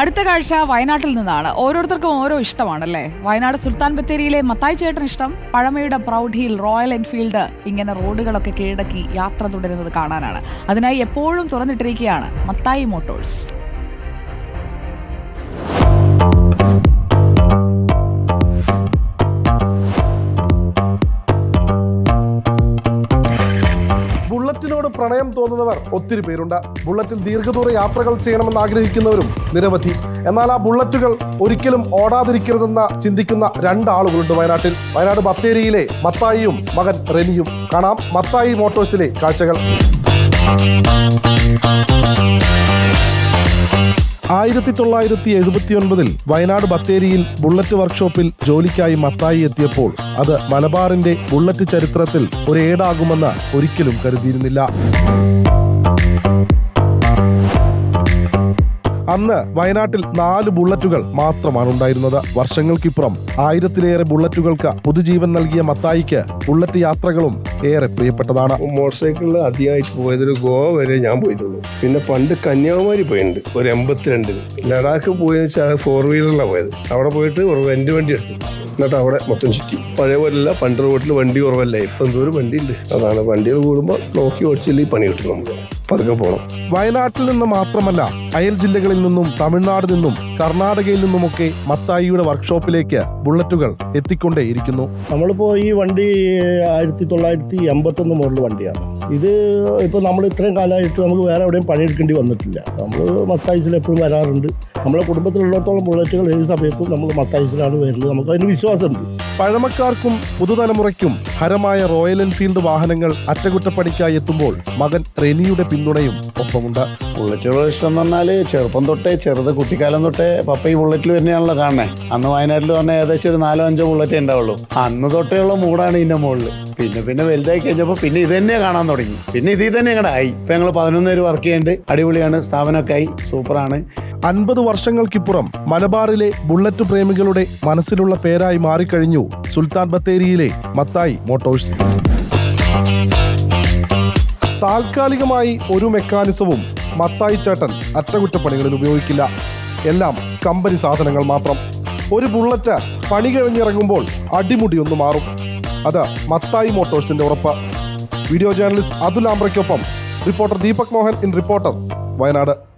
അടുത്ത കാഴ്ച വയനാട്ടിൽ നിന്നാണ്. ഓരോരുത്തർക്കും ഓരോ ഇഷ്ടമാണല്ലേ? വയനാട് സുൽത്താൻ ബത്തേരിയിലെ മത്തായി ചേട്ടൻ ഇഷ്ടം. പഴമയുടെ പ്രൗഢിയിൽ റോയൽ എൻഫീൽഡ് ഇങ്ങനെ റോഡുകളൊക്കെ കീഴടക്കി യാത്ര തുടരുന്നത് കാണാനാണ്. അതിനായി എപ്പോഴും തുറന്നിട്ടിരിക്കുകയാണ് മത്തായി മോട്ടോഴ്സ്. പ്രണയം തോന്നുന്നവർ ഒത്തിരി പേരുണ്ട്. ബുള്ളറ്റിൽ ദീർഘദൂര യാത്രകൾ ചെയ്യണമെന്ന് ആഗ്രഹിക്കുന്നവരും നിരവധി. എന്നാൽ ആ ബുള്ളറ്റുകൾ ഒരിക്കലും ഓടാതിരിക്കരുതെന്ന് ചിന്തിക്കുന്ന രണ്ടാളുകളുണ്ട് വയനാട്ടിൽ. വയനാട് ബത്തേരിയിലെ മത്തായിയും മകൻ റെനിയും. കാണാം മത്തായി മോട്ടോഴ്സിലെ കാഴ്ചകൾ. ആയിരത്തി തൊള്ളായിരത്തി എഴുപത്തി ഒൻപതിൽ വയനാട് ബത്തേരിയിൽ ബുള്ളറ്റ് വർക്ക്ഷോപ്പിൽ ജോലിക്കായി മത്തായി എത്തിയപ്പോൾ അത് മലബാറിന്റെ ബുള്ളറ്റ് ചരിത്രത്തിൽ ഒരേടാകുമെന്ന് ഒരിക്കലും കരുതിയിരുന്നില്ല. അന്ന് വയനാട്ടിൽ നാല് ബുള്ളറ്റുകൾ മാത്രമാണ് ഉണ്ടായിരുന്നത്. വർഷങ്ങൾക്കിപ്പുറം ആയിരത്തിലേറെ ബുള്ളറ്റുകൾക്ക് പുതുജീവൻ നൽകിയ മത്തായിക്ക് ബുള്ളറ്റ് യാത്രകളും ഏറെ പ്രിയപ്പെട്ടതാണ്. മോട്ടോർ സൈക്കിളിൽ അധികമായിട്ട് പോയതൊരു ഗോവ വരെ ഞാൻ പോയിട്ടുള്ളൂ. പിന്നെ പണ്ട് കന്യാകുമാരി പോയിട്ടുണ്ട് ഒരു എൺപത്തിരണ്ടിൽ. ലഡാക്ക് പോയെന്ന് വെച്ചാൽ ഫോർ വീലറിലാണ് പോയത്. അവിടെ പോയിട്ട് റെന്റ് വണ്ടി എടുത്തു. എന്നിട്ട് അവിടെ മൊത്തം ചുറ്റി. പഴയ പോലല്ല പണ്ട് റോഡിൽ വണ്ടി കുറവല്ല ഇപ്പൊ എന്തോരം വണ്ടി ഉണ്ട് അതാണ്. വണ്ടികൾ കൂടുമ്പോൾ നോക്കി ഓടിച്ചില്ല ഈ പണി കിട്ടും നമുക്ക്. പതുക്കെ പോകണം വയനാട്ടിൽ നിന്ന് മാത്രമല്ല അയൽ ജില്ലകളിൽ നിന്നും തമിഴ്നാട് നിന്നും കർണാടകയിൽ നിന്നുമൊക്കെ മത്തായിയുടെ വർക്ക്ഷോപ്പിലേക്ക് ബുള്ളറ്റുകൾ എത്തിക്കൊണ്ടേയിരിക്കുന്നു. നമ്മളിപ്പോൾ ഈ വണ്ടി ആയിരത്തി തൊള്ളായിരത്തി എൺപത്തൊന്ന് മോഡൽ വണ്ടിയാണ്. ഇത് ഇപ്പോൾ നമ്മൾ ഇത്രയും കാലമായിട്ട് നമുക്ക് വേറെ എവിടെയും പണിയെടുക്കേണ്ടി വന്നിട്ടില്ല. നമ്മൾ മത്തായിസിൽ എപ്പോഴും വരാറുണ്ട്. നമ്മളെ കുടുംബത്തിലുള്ളിടത്തോളം ബുള്ളറ്റുകൾ ഏത് സമയത്തും നമ്മൾ മത്തായിസിലാണ് വരുന്നത്. നമുക്ക് അതിന് വിശ്വാസമുണ്ട്. പഴമക്കാർക്കും പുതുതലമുറയ്ക്കും ഹരമായ റോയൽ എൻഫീൽഡ് വാഹനങ്ങൾ അറ്റകുറ്റപ്പണിക്കായി എത്തുമ്പോൾ മകൻ റെനിയുടെ പിന്തുണയും ഒപ്പമുണ്ട്. ബുള്ളറ്റുകളുടെ ഇഷ്ടം എന്ന് പറഞ്ഞാൽ ചെറുപ്പം തൊട്ടേ ചെറുത് കുട്ടിക്കാലം തൊട്ടേ പപ്പ ഈ ബുള്ളറ്റിൽ തന്നെയാണല്ലോ കാണണേ അന്ന് വയനാട്ടിൽ പറഞ്ഞാൽ ഏകദേശം ഒരു നാലോ അഞ്ചോ ബുള്ളറ്റേ ഉണ്ടാവുള്ളൂ. അന്ന് തൊട്ടേയുള്ള മൂടാണ് ഇതിന്റെ മുകളിൽ പിന്നെ പിന്നെ വലുതായി കഴിഞ്ഞപ്പോൾ പിന്നെ ഇത് തന്നെ കാണാൻ തുടങ്ങി. പിന്നെ ഇതിൽ തന്നെ ഞങ്ങളുടെ ആയി. ഇപ്പൊ ഞങ്ങൾ പതിനൊന്ന് പേര് വർക്ക് ചെയ്യുന്നുണ്ട് അടിപൊളിയാണ്. സ്ഥാപനമൊക്കെ ആയി. സൂപ്പറാണ് അൻപത് വർഷങ്ങൾക്കിപ്പുറം മലബാറിലെ ബുള്ളറ്റ് പ്രേമികളുടെ മനസ്സിലുള്ള പേരായി മാറിക്കഴിഞ്ഞു സുൽത്താൻ ബത്തേരിയിലെ മത്തായി മോട്ടോഴ്സ്. താൽക്കാലികമായി ഒരു മെക്കാനിസവും മത്തായി ചേട്ടൻ അറ്റകുറ്റപ്പണികളിൽ ഉപയോഗിക്കില്ല. എല്ലാം കമ്പനി സാധനങ്ങൾ മാത്രം. ഒരു ബുള്ളറ്റ് പണി കഴിഞ്ഞിറങ്ങുമ്പോൾ അടിമുടി ഒന്ന് മാറും. അത് മത്തായി മോട്ടോഴ്സിന്റെ ഉറപ്പ്. Video journalist Athul ആംബ്രയ്ക്കൊപ്പം reporter Deepak Mohan in reporter Wayanad.